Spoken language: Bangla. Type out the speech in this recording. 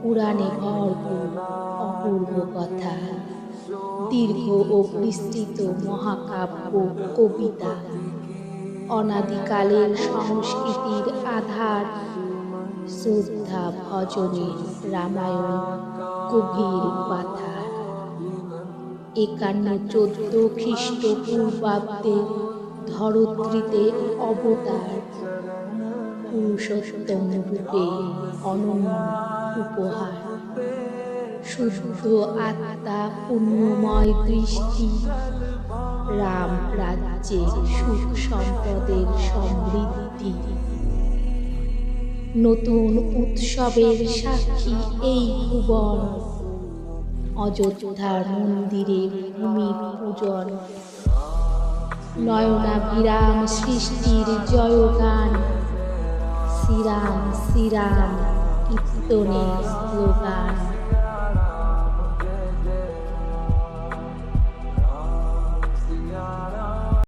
পুরাণে গর্ব অপূর্ব কথা। দীর্ঘ ও বিস্তৃত মহাকাব্য কবিতা। অনাদিকালের সংস্কৃতির আধার শ্রদ্ধা ভজনে রামায়ণ কবির পাথা একান্ন চোদ্দ খ্রিস্টপূর্বাব্দে ধরত্রীতে অবতার। পুরুষোত্তম রূপে অনন্য উপহার শুদ্ধ আত্মা পুণ্যময় দৃষ্টি রাম রাজ্যে সুখ সম্পদের সমৃদ্ধি নতুন উৎসবের সাক্ষী এই ভুবন অযোধ্যার মন্দিরে ভূমির পূজন। নয়নাভিরাম সৃষ্টির জয়গান। শ্রীরাম শ্রীরাম কীর্তনের স্লোগান।